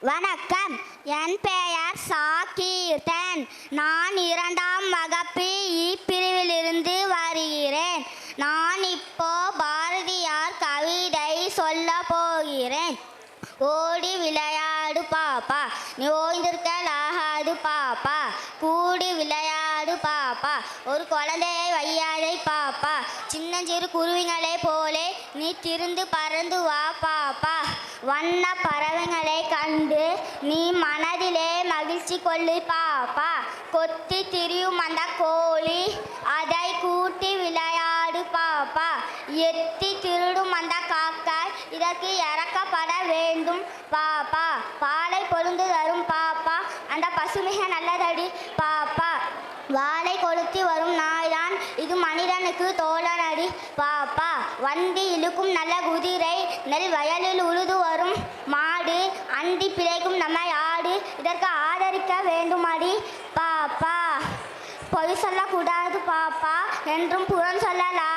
வணக்கம். என் பெயர் சாக்கீர்த்தன் நான் இரண்டாம் வகுப்பு இப்பிரிவிலிருந்து வருகிறேன். நான் இப்போ பாரதியார் கவிதை சொல்ல போகிறேன். ஓடி விளையாடு பாப்பா. நீ ஓய்ந்திருக்கலாகாது பாப்பா. கூடி விளையாடு பாப்பா. ஒரு குழந்தையை வையாதை பாப்பா. சின்னஞ்சிறு குருவிகளை போலே நீ திருந்து பறந்து வா பாப்பா. வண்ண பறவைகளை கண்டு நீ மனதிலே மகிழ்ச்சி கொள்ளு பாப்பா. கொத்தி திரியும் அந்த கோழி அதை கூட்டி விளையாடு பாப்பா எத்தி திருடும் அந்த காக்காய் இறக்கப்பட வேண்டும். பாப்பா பாலை பொழுந்து தரும் பாப்பா அந்த பசுமிக நல்லதடி பாப்பா வாளை கொளுத்தி வரும் நாய்தான் இது மனிதனுக்கு தோழனடி பாப்பா வண்டி இழுக்கும் நல்ல குதிரை நெல் வயலில் உழுது வரும் மாடு அண்டி பிழைக்கும் நம்ம ஆடு இதற்கு ஆதரிக்க வேண்டுமடி பாப்பா பொய் சொல்லக்கூடாது பாப்பா என்றும் புறம் சொல்லலாம்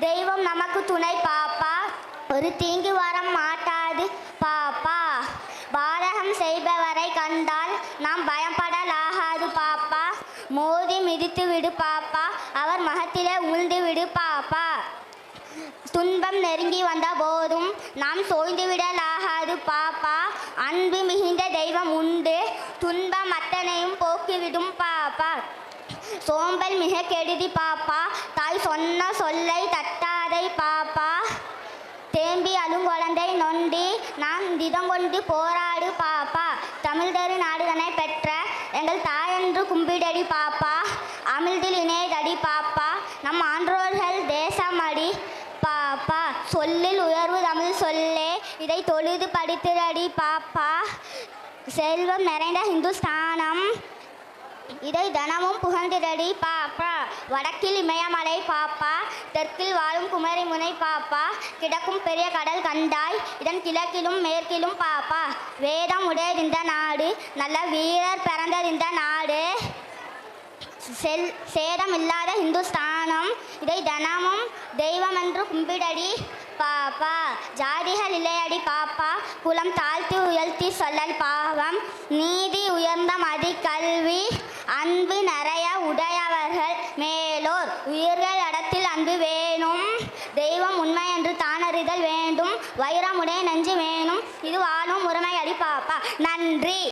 தெய்வம் நமக்கு துணை பாப்பா. ஒரு தீங்கு வர மாட்டாது பாப்பா. பாதகம் செய்பவரை கண்டால் நாம் பயப்படலாகாது பாப்பா. மோதி மிதித்து விடு பாப்பா. அவர் மகத்திலே உழ்ந்து விடு பாப்பா. துன்பம் நெருங்கி வந்த போதும். நாம் சோய்ந்து விடலாகாது பாப்பா. அன்பு மிகுந்த தெய்வம் உண்டு. துன்பம் அத்தனையும் போக்கிவிடும் பாப்பா. சோம்பல் மிக கெடுதி பாப்பா. தாய் சொன்ன சொல்லை தட்டாதை பாப்பா. தேம்பி அழுங்குழந்தை நொண்டி நான் திடம் கொண்டு போராடு பாப்பா. தமிழ்தரு நாடுதனை பெற்ற எங்கள் தாயென்று கும்பிடடி பாப்பா. அமிழ்தில் இணையதடி பாப்பா. நம் ஆன்றோர்கள் தேசமடி பாப்பா. சொல்லில் உயர்வு தமிழ் சொல்லே இதை தொழுது படித்திரடி பாப்பா. செல்வம் நிறைந்த இந்துஸ்தானம் இதை தனமும் புகழ்ந்திரடி பாப்பா. வடக்கில் இமயமலை பாப்பா. தெற்கில் வாழும் குமரி முனை பாப்பா. கிடக்கும் பெரிய கடல் கண்டாய். இதன் கிழக்கிலும் மேற்கிலும் பாப்பா. வேதம் உடையறிந்த நாடு நல்ல வீரர் பிறந்தறிந்த நாடு. செல் சேதம் இல்லாத இந்துஸ்தானம். இதை தனமும் தெய்வம் என்று கும்பிடடி பாப்பா. ஜாதிகள் இல்லையடி பாப்பா. குலம் தாழ்த்தி உயர்த்தி சொல்லல் பாவம். நீதி உயர்ந்த மதி கல்வி அன்பு நிறைய உடையவர்கள் மேலோர். உயிர்கள் இடத்தில் அன்பு வேணும். தெய்வம் உண்மை என்று தானறிதல் வேண்டும். வைரமுடைய நஞ்சு வேணும். இது வாழும் முறைமையடி பாப்பா. நன்றி.